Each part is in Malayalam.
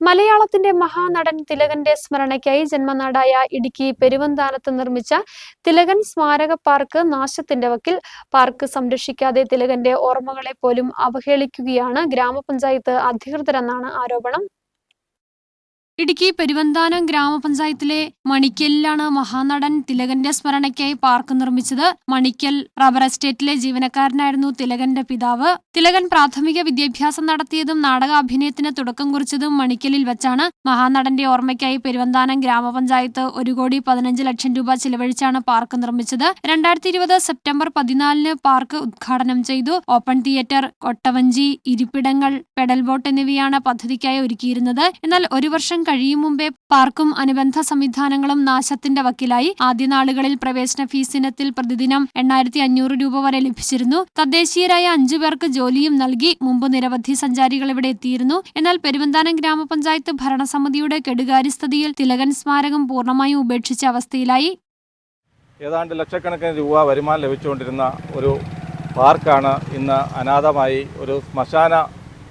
മലയാളത്തിന്റെ മഹാനടൻ തിലകന്റെ സ്മരണയ്ക്കായി ജന്മനാടായ ഇടുക്കി പെരുവന്താനത്ത് നിർമ്മിച്ച തിലകൻ സ്മാരക പാർക്ക് നാശത്തിന്റെ വക്കിൽ പാർക്ക് സംരക്ഷിക്കാതെ തിലകന്റെ ഓർമ്മകളെ പോലും അവഹേളിക്കുകയാണ് ഗ്രാമപഞ്ചായത്ത് അധികൃതരെന്നാണ് ആരോപണം. ഇടുക്കി പെരുവന്താനം ഗ്രാമപഞ്ചായത്തിലെ മണിക്കലിലാണ് മഹാനടൻ തിലകന്റെ സ്മരണയ്ക്കായി പാർക്ക് നിർമ്മിച്ചത് മണിക്കൽ റബ്ബർ എസ്റ്റേറ്റിലെ ജീവനക്കാരനായിരുന്നു തിലകന്റെ പിതാവ്. തിലകൻ പ്രാഥമിക വിദ്യാഭ്യാസം നടത്തിയതും നാടക അഭിനയത്തിന് തുടക്കം കുറിച്ചതും മണിക്കലിൽ വെച്ചാണ്. മഹാനടന്റെ ഓർമ്മയ്ക്കായി പെരുവന്താനം ഗ്രാമപഞ്ചായത്ത് ഒരു കോടി പതിനഞ്ച് ലക്ഷം രൂപ ചിലവഴിച്ചാണ് പാർക്ക് നിർമ്മിച്ചത്. രണ്ടായിരത്തി ഇരുപത് സെപ്റ്റംബർ പതിനാലിന് പാർക്ക് ഉദ്ഘാടനം ചെയ്തു. ഓപ്പൺ തിയേറ്റർ കൊട്ടവഞ്ചി ഇരിപ്പിടങ്ങൾ പെഡൽ ബോട്ട് എന്നിവയാണ് പദ്ധതിക്കായി ഒരുക്കിയിരുന്നത്. എന്നാൽ ഒരു വർഷം കഴിയും മുമ്പേ പാർക്കും അനുബന്ധ സംവിധാനങ്ങളും നാശത്തിന്റെ വക്കിലായി ആദ്യ നാളുകളിൽ പ്രവേശന ഫീസ് ഇനത്തിൽ പ്രതിദിനം എണ്ണായിരത്തി അഞ്ഞൂറ് രൂപ വരെ ലഭിച്ചിരുന്നു. തദ്ദേശീയരായ അഞ്ചു പേർക്ക് ജോലിയും നൽകി മുമ്പ് നിരവധി സഞ്ചാരികൾ ഇവിടെ എത്തിയിരുന്നു. എന്നാൽ പെരുവന്താനം ഗ്രാമപഞ്ചായത്ത് ഭരണസമിതിയുടെ കെടുകാര്യസ്ഥതയിൽ തിലകൻ സ്മാരകം പൂർണമായും ഉപേക്ഷിച്ച അവസ്ഥയിലായി. ഏതാണ്ട് ലക്ഷക്കണക്കിന് രൂപ വരുമാനം ലഭിച്ചുകൊണ്ടിരുന്ന ഒരു പാർക്കാണ് ഇന്ന് അനാഥമായി ഒരു ശ്മശാന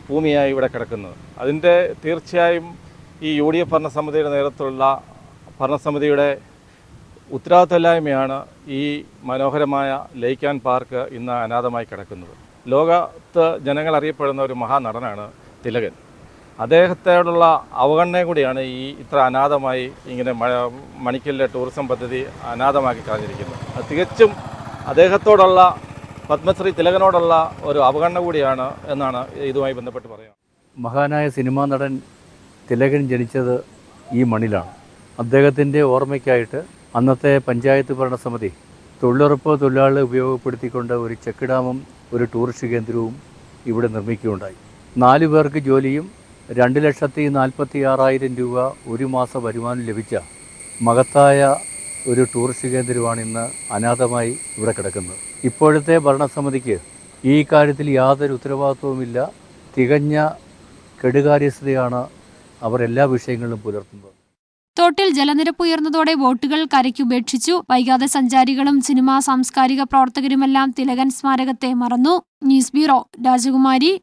ഭൂമിയായി ഇവിടെ കിടക്കുന്നത്. അതിന്റെ തീർച്ചയായും ഈ യു ഡി എഫ് ഭരണസമിതിയുടെ നേതൃത്വമുള്ള ഭരണസമിതിയുടെ ഉത്തരവാദിത്തമില്ലായ്മയാണ് ഈ മനോഹരമായ ലയിക്കാൻ പാർക്ക് ഇന്ന് അനാഥമായി കിടക്കുന്നത്. ലോകത്ത് ജനങ്ങൾ അറിയപ്പെടുന്ന ഒരു മഹാനടനാണ് തിലകൻ. അദ്ദേഹത്തോടുള്ള അവഗണനയും കൂടിയാണ് ഈ ഇത്ര അനാഥമായി ഇങ്ങനെ മണിക്കലിലെ ടൂറിസം പദ്ധതി അനാഥമാക്കി കളഞ്ഞിരിക്കുന്നത്. തികച്ചും അദ്ദേഹത്തോടുള്ള പത്മശ്രീ തിലകനോടുള്ള ഒരു അവഗണന കൂടിയാണ് എന്നാണ് ഇതുമായി ബന്ധപ്പെട്ട് പറയാം മഹാനായ സിനിമാ നടൻ തിലകൻ ജനിച്ചത് ഈ മണ്ണിലാണ്. അദ്ദേഹത്തിന്റെ ഓർമ്മയ്ക്കായിട്ട് അന്നത്തെ പഞ്ചായത്ത് ഭരണസമിതി തൊഴിലുറപ്പ് തൊഴിലാളികളെ ഉപയോഗപ്പെടുത്തിക്കൊണ്ട് ഒരു ചെക്ക് ഡാമും ഒരു ടൂറിസ്റ്റ് കേന്ദ്രവും ഇവിടെ നിർമ്മിക്കുകയുണ്ടായി. നാല് പേർക്ക് ജോലിയും രണ്ട് ലക്ഷത്തി നാൽപ്പത്തി ആറായിരം രൂപ ഒരു മാസ വരുമാനം ലഭിച്ച മഹത്തായ ഒരു ടൂറിസ്റ്റ് കേന്ദ്രമാണ് ഇന്ന് അനാഥമായി ഇവിടെ കിടക്കുന്നത്. ഇപ്പോഴത്തെ ഭരണസമിതിക്ക് ഈ കാര്യത്തിൽ യാതൊരു ഉത്തരവാദിത്വവുമില്ല. തികഞ്ഞ കെടുകാര്യസ്ഥതയാണ് അവർ എല്ലാ വിഷയങ്ങളിലും പുലർത്തുന്നത് തോട്ടിൽ ജലനിരപ്പ് ഉയർന്നതോടെ ബോട്ടുകൾ കരയ്ക്ക് ഉപേക്ഷിച്ചു. വൈകാതെ സഞ്ചാരികളും സിനിമാ സാംസ്കാരിക പ്രവർത്തകരുമെല്ലാം തിലകൻ സ്മാരകത്തെ മറന്നു. ന്യൂസ് ബ്യൂറോ രാജകുമാരി.